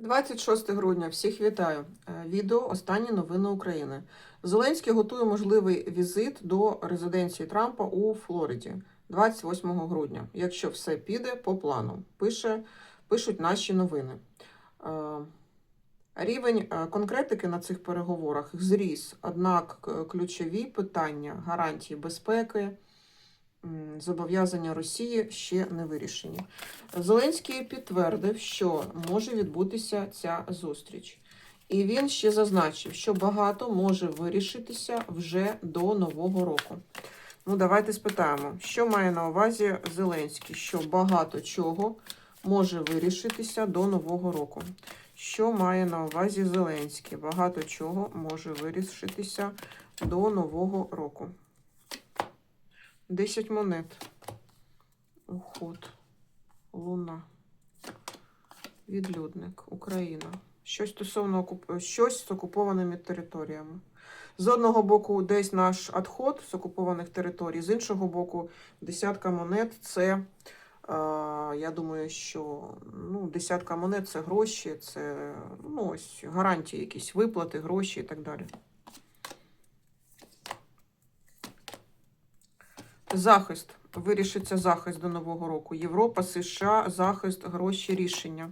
26 грудня. Всіх вітаю. Е, Відео Останні новини України. Зеленський готує можливий візит до резиденції Трампа у Флориді 28 грудня, якщо все піде по плану. Пише, пишуть наші новини. Е, Рівень е, конкретики на цих переговорах зріс, однак ключові питання гарантії безпеки, зобов'язання Росії ще не вирішені. Зеленський підтвердив, що може відбутися ця зустріч. І він ще зазначив, що багато може вирішитися вже до Нового року. Ну, давайте спитаємо, що має на увазі Зеленський, що багато чого може вирішитися до Нового року. Що має на увазі Зеленський? Багато чого може вирішитися до Нового року. 10 монет. Уход. Луна. Відлюдник. Україна. Щось стосовно щось з окупованими територіями. З одного боку, десь наш адход з окупованих територій, з іншого боку, десятка монет це, я думаю, що ну, десятка монет це гроші, це ну, ось, гарантії, якісь виплати, гроші і так далі. Захист. Вирішиться захист до Нового року. Європа, США, захист, гроші, рішення.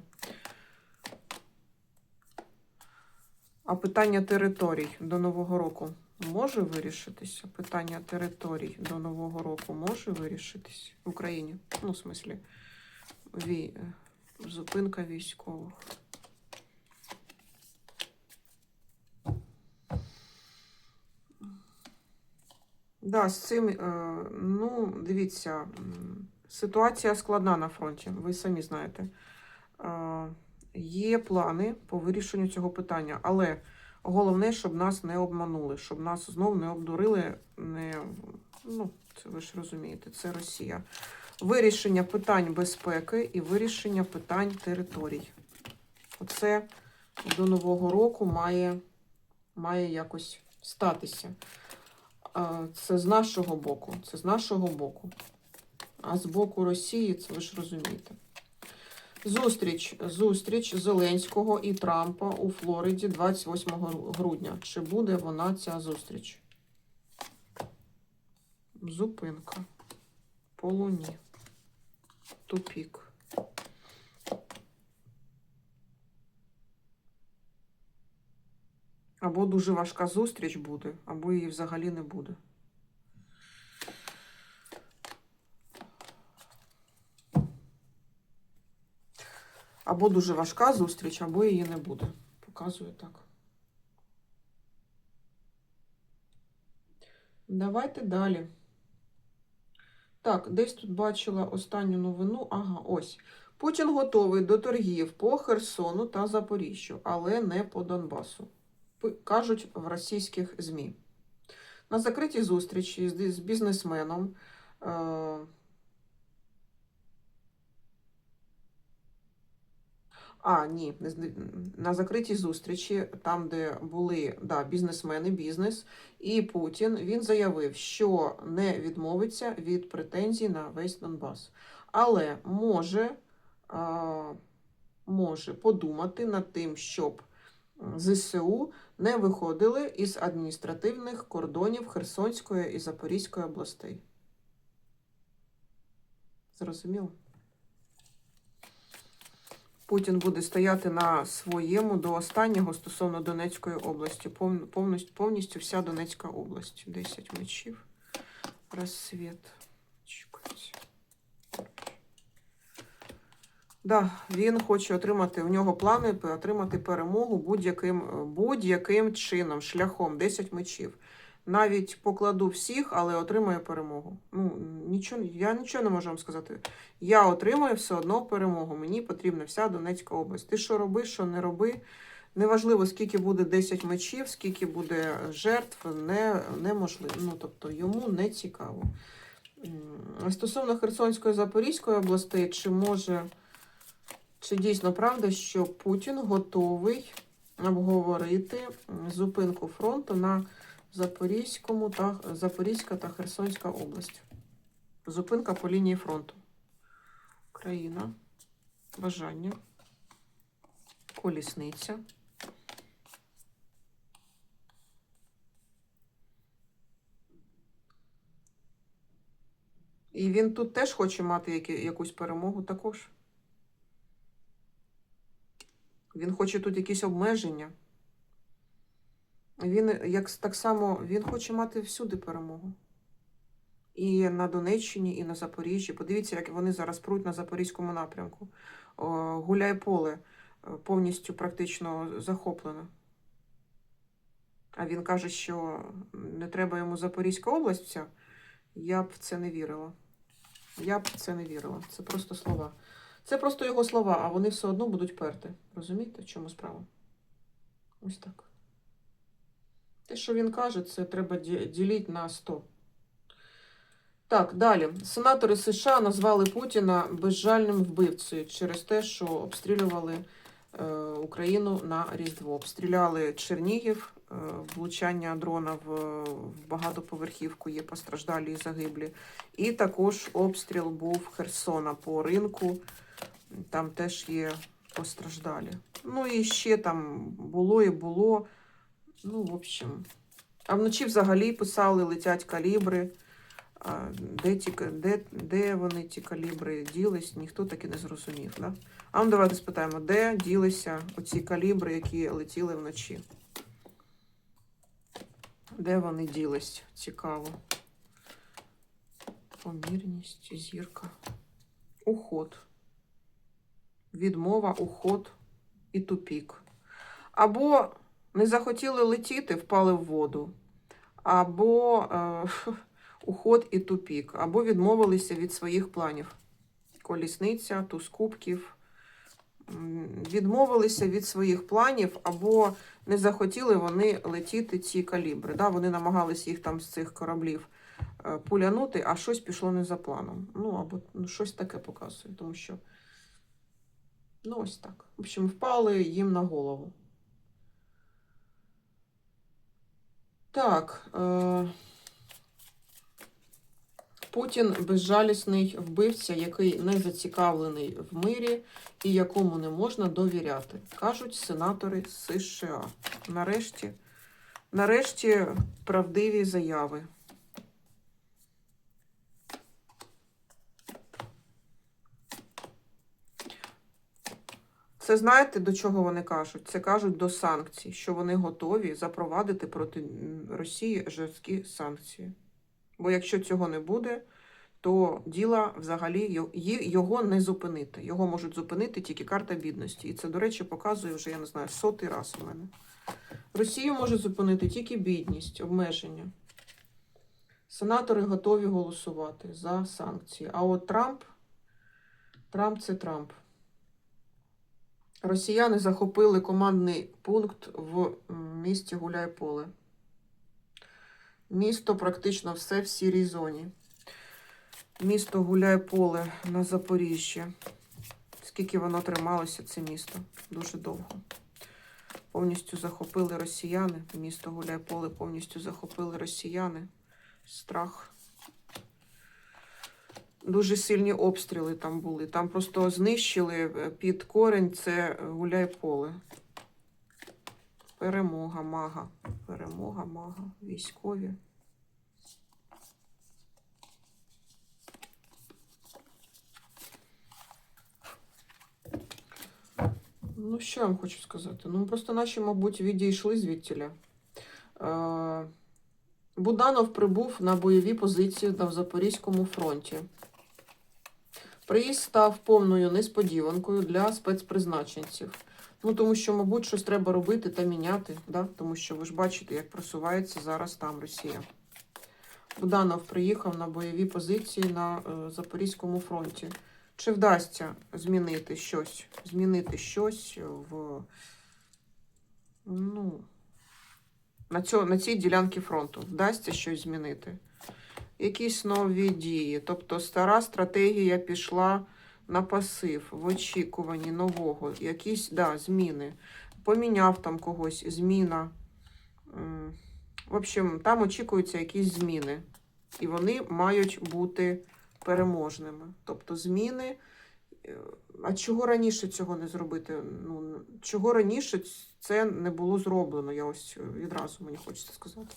А питання територій до Нового року може вирішитися? Питання територій до Нового року може вирішитися в Україні? Ну, в смислі, зупинка військових. Да, з цим, е, ну, дивіться, ситуація складна на фронті, ви самі знаєте. Е, Є плани по вирішенню цього питання, але головне, щоб нас не обманули, щоб нас знов не обдурили, не, ну, це ви ж розумієте, це Росія. Вирішення питань безпеки і вирішення питань територій. Оце до Нового року має, має якось статися. Це з нашого боку. Це з нашого боку. А з боку Росії, це ви ж розумієте. Зустріч, зустріч Зеленського і Трампа у Флориді 28 грудня. Чи буде вона ця зустріч? Зупинка. По луні. Тупік. Або дуже важка зустріч буде, або її взагалі не буде. Або дуже важка зустріч, або її не буде. Показую так. Давайте далі. Так, десь тут бачила останню новину. Ага, ось. Путін готовий до торгів по Херсону та Запоріжжю, але не по Донбасу. Кажуть в російських ЗМІ. На закритій зустрічі з, бізнесменом. Е, А, ні, на закритій зустрічі, там, де були да, бізнесмени, бізнес, і Путін, він заявив, що не відмовиться від претензій на весь Донбас. Але може, може подумати над тим, щоб ЗСУ не виходили із адміністративних кордонів Херсонської і Запорізької областей. Зрозуміло? Путін буде стояти на своєму до останнього стосовно Донецької області. Повністю, повністю вся Донецька область. 10 мечів. Розсвіт. Да, він хоче отримати, у нього плани отримати перемогу будь-яким будь-яким чином, шляхом 10 мечів. Навіть покладу всіх, але отримаю перемогу. Ну, нічого, я нічого не можу вам сказати. Я отримаю все одно перемогу. Мені потрібна вся Донецька область. Ти що роби, що не роби. Неважливо, скільки буде 10 мечів, скільки буде жертв, не, неможливо. Ну, тобто йому не цікаво. Стосовно Херсонської Запорізької областей, чи може, чи дійсно правда, що Путін готовий обговорити зупинку фронту на Запорізькому та Запорізька та Херсонська область? Зупинка по лінії фронту. Україна. Бажання. Колісниця. І він тут теж хоче мати якусь перемогу також. Він хоче тут якісь обмеження. Він як так само він хоче мати всюди перемогу. І на Донеччині, і на Запоріжжі. Подивіться, як вони зараз пруть на Запорізькому напрямку. О, Гуляй поле е, повністю практично захоплено. А він каже, що не треба йому Запорізька область вся. Я б в це не вірила. Я б в це не вірила. Це просто слова. Це просто його слова, а вони все одно будуть перти. Розумієте, в чому справа? Ось так. Те, що він каже, це треба ді- ділити на 100. Так, далі. Сенатори США назвали Путіна безжальним вбивцею через те, що обстрілювали е, Україну на Різдво. Обстріляли Чернігів, е, влучання дрона в багатоповерхівку, є постраждалі і загиблі. І також обстріл був Херсона по ринку. Там теж є постраждалі. Ну і ще там було і було. Ну, в общем. А вночі взагалі писали, летять калібри. Де, ті, де, де вони ті калібри ділись, ніхто так і не зрозумів. Да? А ну давайте спитаємо, де ділися оці калібри, які летіли вночі? Де вони ділись? Цікаво. Помірність, зірка. Уход. Відмова, уход і тупік. Або не захотіли летіти, впали в воду. Або е, уход і тупік, або відмовилися від своїх планів. Колісниця, туз кубків. Відмовилися від своїх планів, або не захотіли вони летіти ці калібри. Да? Вони намагалися їх там з цих кораблів е, пулянути, а щось пішло не за планом. Ну, або ну, щось таке показує, тому що. Ну, ось так. В общем, впали їм на голову. Так. Е... Путін безжалісний вбивця, який не зацікавлений в мирі і якому не можна довіряти, кажуть сенатори США. Нарешті, нарешті правдиві заяви. Це знаєте, до чого вони кажуть? Це кажуть до санкцій, що вони готові запровадити проти Росії жорсткі санкції. Бо якщо цього не буде, то діла взагалі його не зупинити. Його можуть зупинити тільки карта бідності. І це, до речі, показує вже, я не знаю, сотий раз у мене. Росію може зупинити тільки бідність, обмеження. Сенатори готові голосувати за санкції. А от Трамп, Трамп це Трамп. Росіяни захопили командний пункт в місті Гуляйполе. Місто практично все в сірій зоні. Місто Гуляйполе на Запоріжжі. Скільки воно трималося, це місто? Дуже довго. Повністю захопили росіяни. Місто Гуляйполе повністю захопили росіяни. Страх. Дуже сильні обстріли там були. Там просто знищили е, під корень це Гуляйполе. Перемога, мага. Перемога, мага. Військові. Ну, що я вам хочу сказати? Ну, просто наші, мабуть, відійшли звідтіля. Е, Буданов прибув на бойові позиції на Запорізькому фронті. Приїзд став повною несподіванкою для спецпризначенців. Ну, тому що, мабуть, щось треба робити та міняти, да? тому що ви ж бачите, як просувається зараз там Росія. Буданов приїхав на бойові позиції на е, Запорізькому фронті. Чи вдасться змінити щось? Змінити щось в ну, на, цьо, на цій ділянці фронту? Вдасться щось змінити? Якісь нові дії. Тобто стара стратегія пішла на пасив в очікуванні нового. Якісь да, зміни. Поміняв там когось, зміна. В общем, там очікуються якісь зміни. І вони мають бути переможними. Тобто зміни Е, А чого раніше цього не зробити? Ну, чого раніше це не було зроблено? Я ось е, відразу мені хочеться сказати.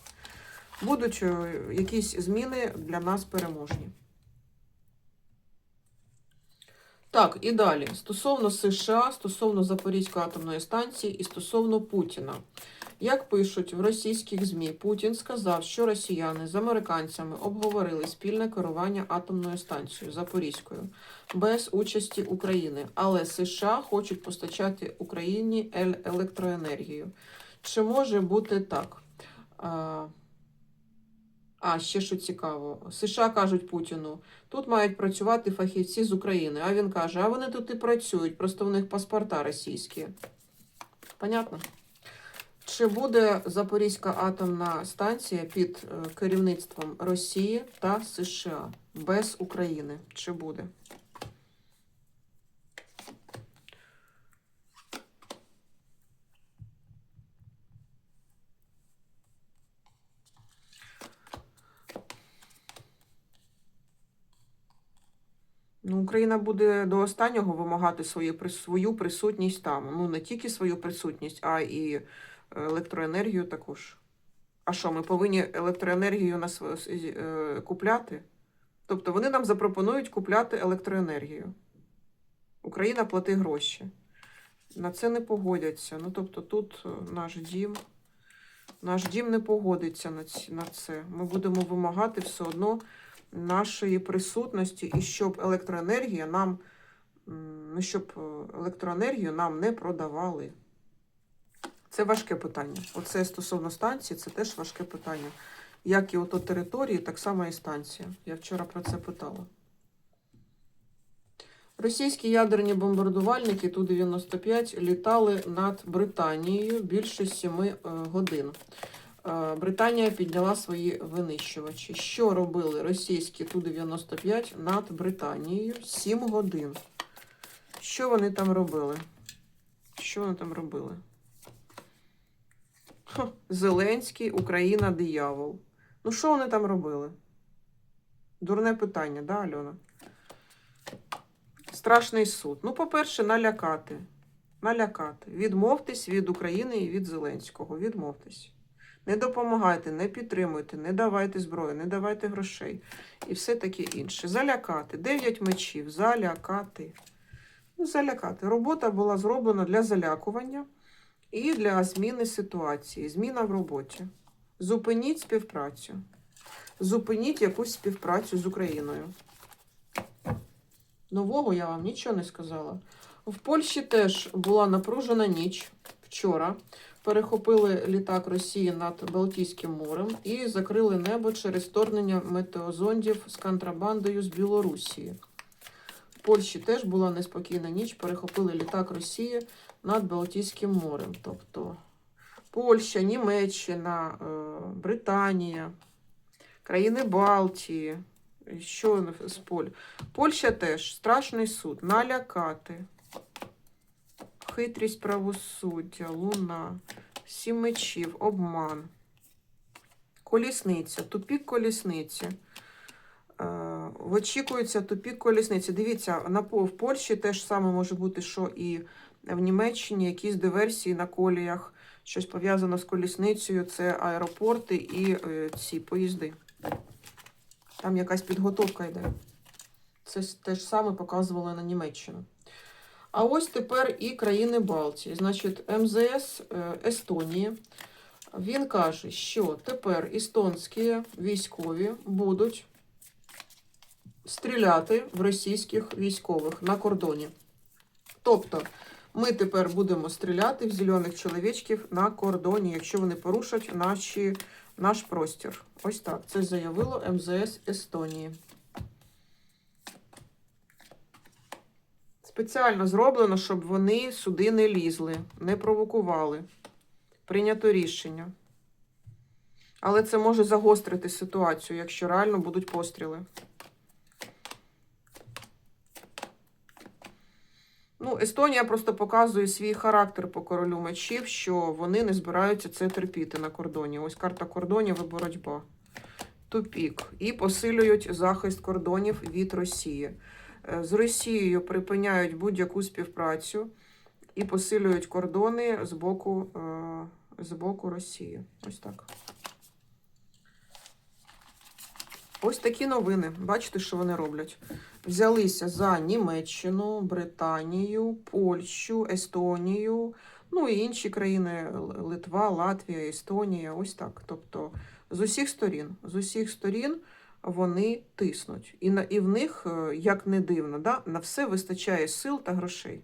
Будуть е, якісь зміни для нас переможні. Так, і далі. Стосовно США, стосовно Запорізької атомної станції і стосовно Путіна. Як пишуть в російських ЗМІ, Путін сказав, що росіяни з американцями обговорили спільне керування атомною станцією Запорізькою без участі України, але США хочуть постачати Україні електроенергію. Чи може бути так? А, ще що цікаво. США кажуть Путіну, тут мають працювати фахівці з України. А він каже, а вони тут і працюють, просто в них паспорта російські. Понятно? Чи буде Запорізька атомна станція під е, керівництвом Росії та США без України? Чи буде? Ну, Україна буде до останнього вимагати свою, свою присутність там. Ну, не тільки свою присутність, а і електроенергію також. А що, ми повинні електроенергію на св- е, купляти? Тобто вони нам запропонують купляти електроенергію. Україна плати гроші. На це не погодяться. Ну, тобто, тут е, наш дім. Наш дім не погодиться на це. Ми будемо вимагати все одно нашої присутності, і щоб електроенергія нам, ну, щоб е, електроенергію нам не продавали. Це важке питання. Оце стосовно станції, це теж важке питання. Як і ото території, так само і станція. Я вчора про це питала. Російські ядерні бомбардувальники Ту-95 літали над Британією більше 7 е, годин. Британія підняла свої винищувачі. Що робили російські Ту-95 над Британією 7 годин? Що вони там робили? Що вони там робили? Ха, Зеленський, Україна, диявол. Ну, що вони там робили? Дурне питання, да, Альона? Страшний суд. Ну, по-перше, налякати. Налякати. Відмовтесь від України і від Зеленського. Відмовтесь. Не допомагайте, не підтримуйте, не давайте зброю, не давайте грошей і все таке інше. Залякати. Дев'ять мечів. Залякати. Ну, залякати. Робота була зроблена для залякування і для зміни ситуації. Зміна в роботі. Зупиніть співпрацю. Зупиніть якусь співпрацю з Україною. Нового я вам нічого не сказала. В Польщі теж була напружена ніч вчора. Перехопили літак Росії над Балтійським морем і закрили небо через вторгнення метеозондів з контрабандою з Білорусі. В Польщі теж була неспокійна ніч. Перехопили літак Росії над Балтійським морем. Тобто Польща, Німеччина, е, Британія, країни Балтії. Що з Поль? Польща теж страшний суд. Налякати. Хитрість правосуддя, луна, сім мечів, обман. Колісниця, тупік колісниці. Е, Очікується тупік колісниці. Дивіться, на в Польщі теж саме може бути, що і в Німеччині якісь диверсії на коліях, щось пов'язано з колісницею, це аеропорти і е, ці поїзди. Там якась підготовка йде. Це те ж саме показували на Німеччину. А ось тепер і країни Балтії. Значить, МЗС е, Естонії. Він каже, що тепер естонські військові будуть стріляти в російських військових на кордоні. Тобто, ми тепер будемо стріляти в зелених чоловічків на кордоні, якщо вони порушать наші, наш простір. Ось так. Це заявило МЗС Естонії. Спеціально зроблено, щоб вони сюди не лізли, не провокували. Прийнято рішення. Але це може загострити ситуацію, якщо реально будуть постріли. Ну, Естонія просто показує свій характер по королю мечів, що вони не збираються це терпіти на кордоні. Ось карта кордонів і боротьба. Тупік. І посилюють захист кордонів від Росії. Е, З Росією припиняють будь-яку співпрацю і посилюють кордони з боку, е, з боку Росії. Ось так. Ось такі новини. Бачите, що вони роблять. Взялися за Німеччину, Британію, Польщу, Естонію, ну і інші країни Литва, Латвія, Естонія. Ось так. Тобто з усіх сторін, з усіх сторін вони тиснуть. І, на, і в них, е, як не дивно, да, на все вистачає сил та грошей.